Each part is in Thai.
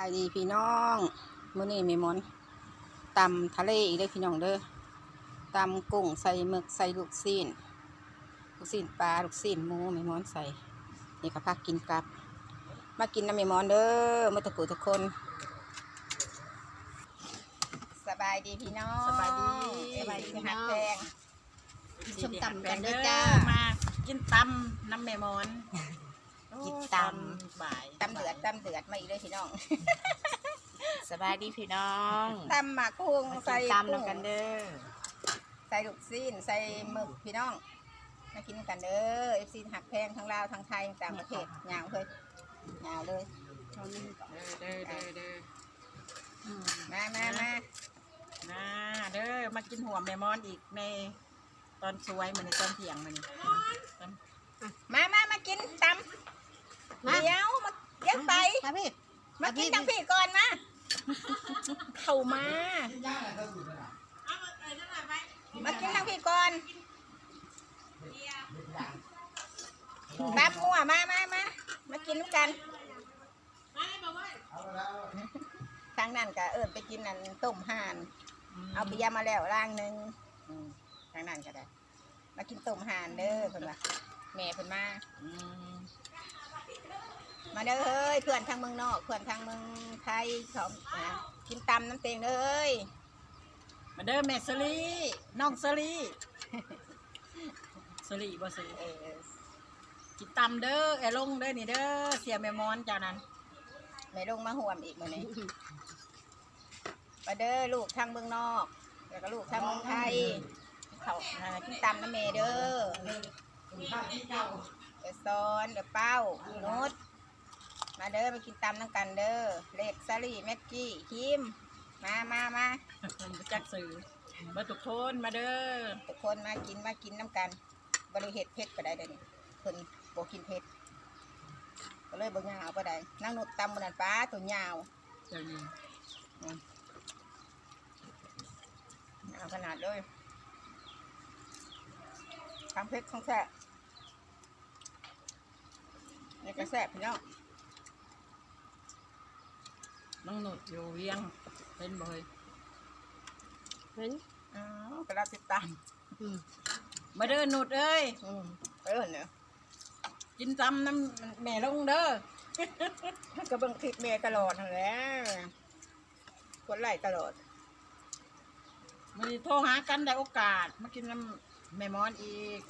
ายดีพี่น้องมื้อนี้มีหมอนตำทะเลอีกเด้อพี่น้องเด้อตำกุ้งใส่หมึกใส่ลูกซีนลูกซีนปลาลูกซีนหมูมีหมอนใส่นี่ก็พักกินกลับ มากินน้ำมีหมอนเด้อมาตะกูทุกคน สบายดีพี่น้องสบายดีสบายดีพี่หัน้กองแพงส้มตำกันเด้อจ้ามากินตำน้ำแม่มอน กินตบ่ายตำเดือดตำเดือดมาอีกเลยพี่น้องสบายดีพี่น้องตำหมักกุ้งมาใส่กินตำกุ้งนำกันเด้อใส่ลูกซีนใส่หมึกพี่น้องมากินกันเด้อเอฟซีหักแพงทั้งลาวทั้งไทยทั้งต่างประเทศยาวเลยยาวเลยเด้อเด้อเด้อเด้ออืมมามามานะเด้อมากินหัวแม่มอนอีกในตอนสวยเหมือนในตอนเที่ยงมันมามามากินตำ เดี๋ยวมาเดี๋ยวไป มาพี่มากินทั้งพี่ก่อนมาเข้ามา มากินทั้งพี่ก่อนครับงัวมามามามากินด้วยกันทางนั้นก็เอิญไปกินนั่นต้มห่าน เอาเบียร์มาแล้วล่างหนึ่งอืมทางนั้นก็ได้ มากินต้มห่านเด้อเพิ่นว่าแม่เพิ่นมาอื มาเด้อเฮ้ยเพื่อนทางเมืองนอกเพื่อนทางเมืองไทยเขาอ่ากินตำน้ำเตงเด้อเฮ้ยมาเด้อแม่สลีน้องสลีสลีบ่สลีเออกินตำเด้อไอ้ลงเด้อนี่เด้อเสียแม่มอนเจ้านั้นไม่ลงมาห่วมอีกมื้อนี้มาเด้อลูกทางเมืองนอก แล้วก็ลูกทางเมืองไทยเขาอ่ากินตำน้ำเมเด้อเดี๋ยวซ้อนเดี๋ยวเป้านุช มาเด้อมากินตำน้ำกันเด้อเล็กซาลี่แม็กกี้คิมมามามารู้จักสื่อมาทุกคนมาเด้อทุกคนมากินมากินน้ำกันบริเห็ดเพชรก็ได้เดี๋ยวนี้เพิ่นโบกินเพชรก็เลยบ่ยาวก็ได้นั่งนุดตำบนนั้นป้าตัวยาวเดี๋ยวนี้ยาวขนาดเลยทำเพชรของแซ่บนี่ก็แซ่บพี่น้อง น้องหนุดอยู่เวียงเป็นบ่เฮยเห็นอ๋อกระดาษติดตามอืมมาเด้อหนุดเอ้ยอืมเออเนี่ยกินตำน้ำแม่ลงเด้อก็เบิ่งคลิปเมย์ตลอดนั่นแหละกดไลค์ตลอดมันโทรหากันได้โอกาส มากินน้ำแม่มอนอีก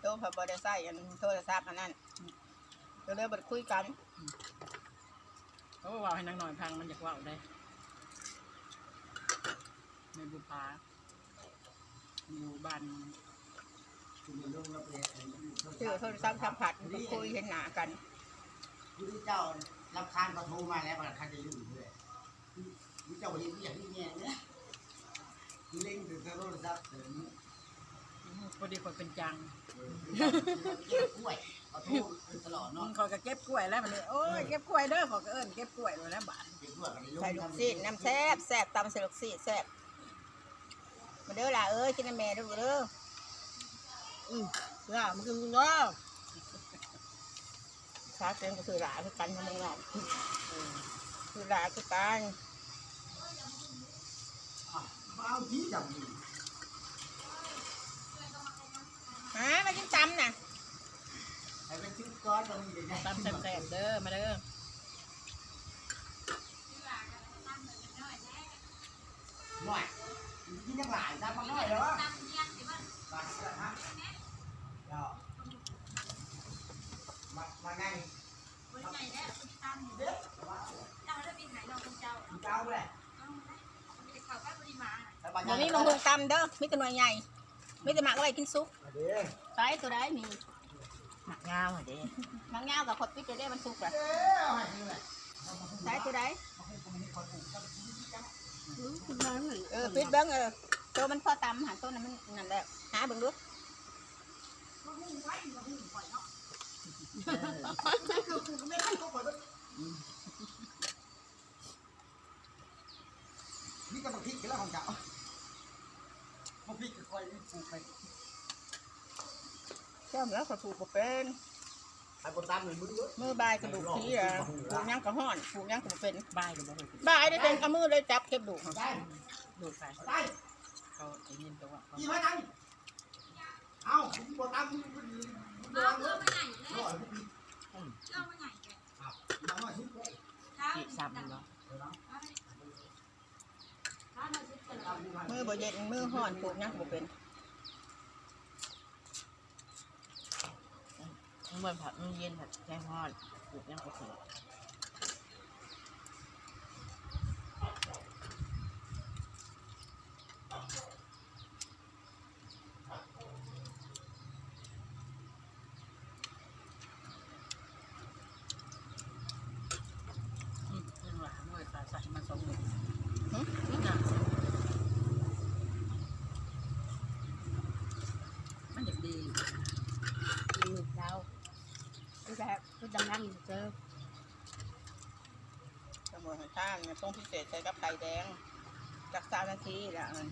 โตพอบได้ใส่อันโทรศัพท์อันนั้นก็เลยบัดคุยกัน เขาก็เว่าให้นางหน่อยพังมันอยากเว่าได้แม่บุพาอยู่บ้านชื่อโทรศัพท์สัมผัสมันก็คุยเห็นหน้ากันผู้ที่เจ้ารับคานก็โทรมาแล้วประธานจะอยู่ด้วยผู้เจ้าเห็นอย่างนี้เนี่ยเนี่ยเล่งถึงโทรศัพท์ถึง พอดีคนเป็นจังเก็บกล้วยเขาโทรตลอดมึเนาะงคอยก็เก็บกล้วยแล้วมันนี่โอ้ยเก็บกล้วยเด้อขอยก็เอิ้นเก็บกล้วยเลยแล้วบาทเก็บกล้วยกันในใส่ลูกซีดน้ำแซ่บแซ่บตำใส่ลูกซีดแซ่บมาเด้อล่ะเอ้ยกินน้ำแม่เด้อเด้ออืมล่ะมันคือเนาะชาเต็มก็คือหลาคือกันทั้งเมืองนอกคือหลาคือกันเอาที่จับ ฮะมากินตำน่ะให้เป็นชิ้นก้อนตรงนี้เลยนะตำแซ่บๆเด้อมาเด้อหน่อยที่ยังหลายจับมาหน่อยเหรอมาแล้วฮะเดี๋ยวมามาไงเจ้าเลยบ่มีมังคุดตำเด้อมีแต่หน่วยใหญ่มีแต่หมากเอาไว้กินซุปเดี๋ยว ใส่ตัวได้มีหมักงามอะเด้หมักยาวกับขดปิดจะได้มันสุกละเดี๋ยวให้ดูเลยใส่ตัวได้อืมคุณน้อยเหมือนเออปิดเบิ้งเออตัวมันพอตำหาต้นนั้นมันนั่นแหละหาเบิ้งดูนี่ก็ต้องพลิกกันแล้วของเจ้าพอพลิกก็ค่อยปลูกไป เจ้าแล้วขอถูกบ่เป็นไปขันบนตามเลยมือเยอะมือบายกระดูกทีอะผูกยังกระห้อนผูกยังกระเป็นบายหรือบ่เคยบายได้เต็มเอามือเลยจับเก็บดูกได้ดูดไปได้เขาไอ้ยินตัวว่าเขายี่ห้อนั้นเอาบนตามมือมือมือเยอะร้อยพี่เอามาชิ้นเลยจีซ้ำเนาะมือบ่เย็นมือห้อนผูกยังกระเป็น มันผัดมันเย็นผัดแค่ทอดปลูกยังก็เสือมยังหลานเลยตาใส่มาสองมือ หึ น่ะมันอยากดี มีหมึกดาว ก็จะก็ดำน้ำอยู่เจอสมุนไพรข้างเนี่ยต้องพิเศษใช้กับไข่แดงจากสามนาทีละอัน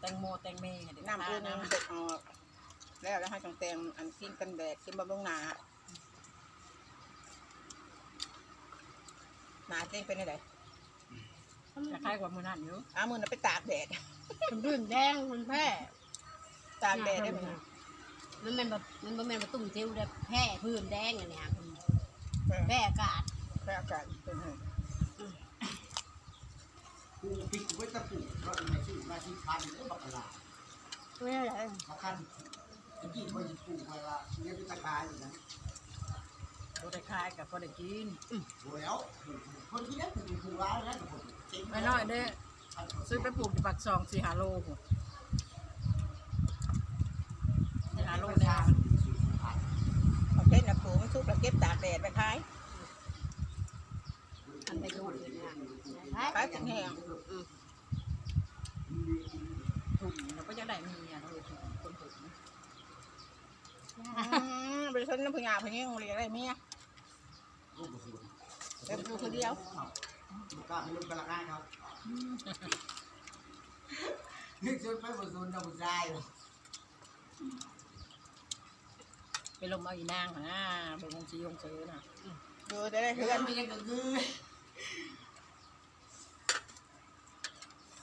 แตงโมแตงเมย์เดี๋ยวน้ำอื่นน้เด็กออกแล้วแล้วให้จังแตงอันกินกันแดดกินบำรุงหนาหนาเต้งเป็นไงำจะคล้ายกว่ามือนั่นอยู่อามือน่ะไปตากแดดมันรื่นแดงมันแพร่ตากแดดได้ไหม มันเป็นแบบมันเป็นแบบตุ่มจิ้วได้แพร่พื้นแดงอันเนี้ยแพร่อากาศแค่อากาศเป็นไงกูปิดไว้ตะปูก็ในชื่อมาที่คันก็บักลาไม่ได้เลยมาคันตะกี้คนปลูกไว้ละเนี่ยเป็นตะกายอยู่นะดูได้คล้ายกับพอได้กินโอ้แล้วคนที่นั่นคือปลูกร้านแล้วคนเจ๊งไปน้อยเด้อซื้อไปปลูกที่ปักซองสี่หาโลพุ่นสี่หาโล โล เนี่ย ชา เอาเก็บนะปูไม่ชุบ แล้วเก็บตากแดดไปขายอันไปดูเลยนะขายถึงแห้งถุงเราก็จะได้มีอะเราถุงคนถุงอืมไปชนน้ำพญาพญงเรียกอะไรเมียลูกกระสุนเต็มดูคนเดียวลูกกล้าเป็นลูกกระลักครับนึกจนไปบนสุนจะบุญใจ ไปลมเอาอีนางหั่นนะไปวงชีวงซื้อน่ะดูจะได้เพื่เพื่ออนนไม่ยังก็คือ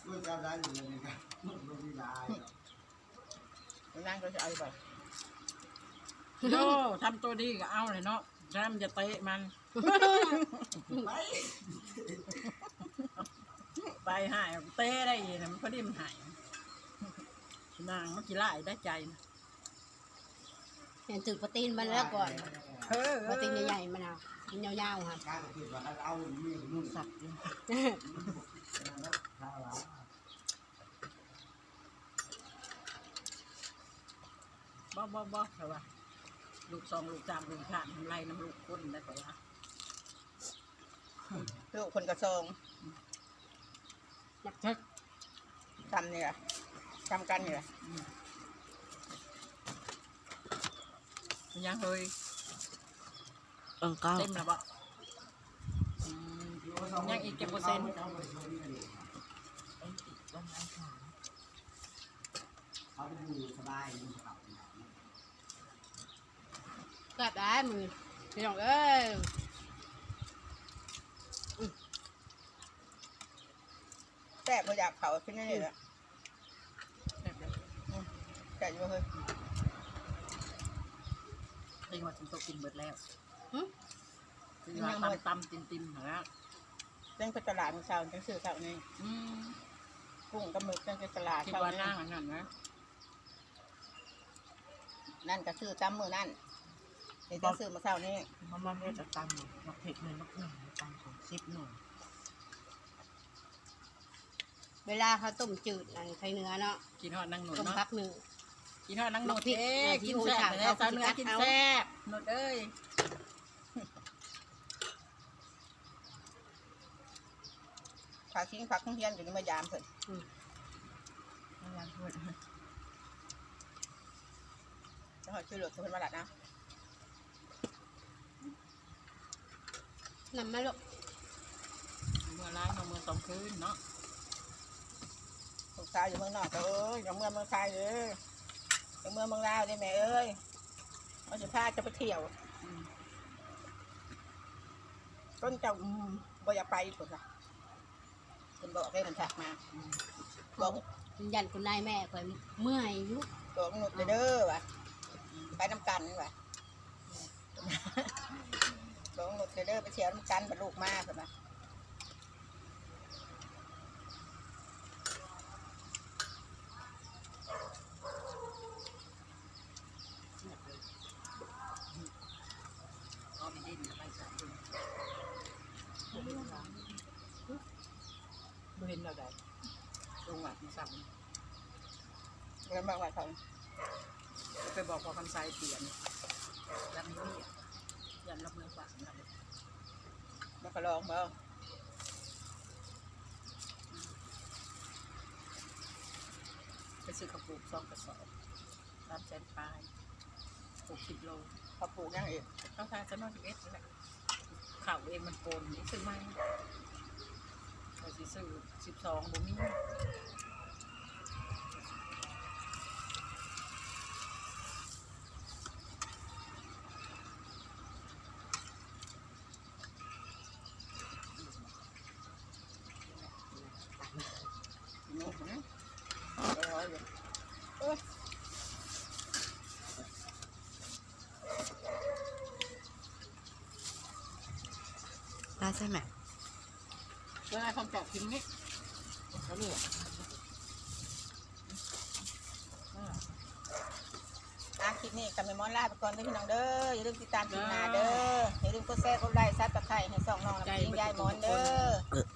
ลูกจะได้อยู่เลยนะครับลูกไม่ได้นั่งก็จะเอาไปโยทำตัวดีก็เอาเลยเนาะถ้ามันจะเตะมัน ไปไปหายเตะได้อีกนะมันพอดีมันหายนางเมื่อกี้ไล่ได้ใจนะ เห็นตึกปะตีนมันแล้วก่อนเฮ้ยปะตีนใหญ่ๆมันเอามันยาวๆค่ะการติดว่าเอามีนุ่นสัตว์บ่บ่บ่แต่ว่าลูกสองลูกสามลูกห้าทำไรน้ำลูกคนได้แต่ว่าลูกคนกระทรงมักทึกทำเนี่ยทำกันเนี่ยมัน ยังเคยเออเก้าเต็มแล้วบ่อืมยังอีกเก็บเปอร์เซ็นต์เขาไปดูสบายดูสบายกลับได้มือพี่น้องเอ้ยแซ่บก็อยากเผาขึ้นนี่เลยแซ่บเลยแซ่บอยู่เฮ้ยเอง ว่าฉันต้องกินเบิดแล้วหึคือว่าตำตำติมติมๆหาเล่นไปตลาดเมื่อเช้าจังซื้อข้าวนี่อืมกุ้งกับหมึกเล่นไปตลาดคิดเช้าว่านี้นั่งอันนั้นนะนั่นก็ซื้อตำมือนั่นนี่จะซื้อมาเช้านี้มันมันไม่จะตำหรอกมักเผ็ดเลยมักหนึ่งตำของสิบหน่วยเวลาเขาต้มจืดอันไข่เนื้อเนาะกินทอดนั่งหนุนต้มเนาะพักหนึ่ง กินทอดนั่งหนุนบักพริกเอ๊ะบักพริกิกนโอ้ยแซ่บค่ะแต่เขาสาวเหนือกิกินนเอาแซ่บหนุนเอ้ยผักทิ้งผักทิ้งเทียนอยู่ในมายามเพิ่นเอาล่ะพูดแล้วเขาชื่อหลุดเพิ่นมาละนะนำมาลูกเมื่อร้ายมาเมื่อสองคืนเนาะลูกสาวอยู่เมืองนอกก็เอ้ยอย่าเมื่อเมืองไทยเลย อย่าเมื่อเมืองลาวได้ไหมเอ้ยเขาจะพาจะไปเที่ยวอืมต้นเจ้าอืมบ่อยากไปคนละคนบอกให้มันถักมาบอกยันคุณนายแม่คอยเมื่อยอยุบอกหนุดเลยเด้อว่ะไปน้ำกันว่ะบอกหนุดเลยเด้อไปเที่ยวน้ำกันบรรลูกมากเลยนะ เอาไปดิ้นไปใส่ดูบ่เห็นเราบ่เห็นเราได้ ลงหวัดมาสั่งเรื่องบางวันเขาไปบอกพอคำไซเปลี่ยนแล้วมีมีดยันรับมือฝากนะมาก็ลองเบ้าไปซื้อกระปุกซองกระสอบตามแสนปลายหกสิบโลเขาปลูกยังเองเข้าทางจะนอนสิบเอ็ดนี่แหละข่าวเองมันโกนนี่ซื้อไม่เราสิซื้อสิบสองบ่มี นี่นะร้อยอยู่ ได้ใช่ไหมเวลาทำจอกทิ้งนี่แล้วนี่อาคลิปนี้กับแม่มอนลาไปก่อนเด้อพี่น้องเด้อ อย่าลืมติดตามคลิปหน้าเด้อ อย่าลืมกดแชร์กดไลค์ซับสไครต์ให้ส่องน้องน้ำจิ้งยายมอนเด้อ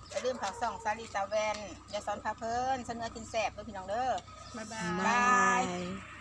อย่าลืมผักส่องซาลิตาแวนอย่าสอนพาเพลินเสนอกินแสบเด้อพี่น้องเด้อ บ๊ายบาบายย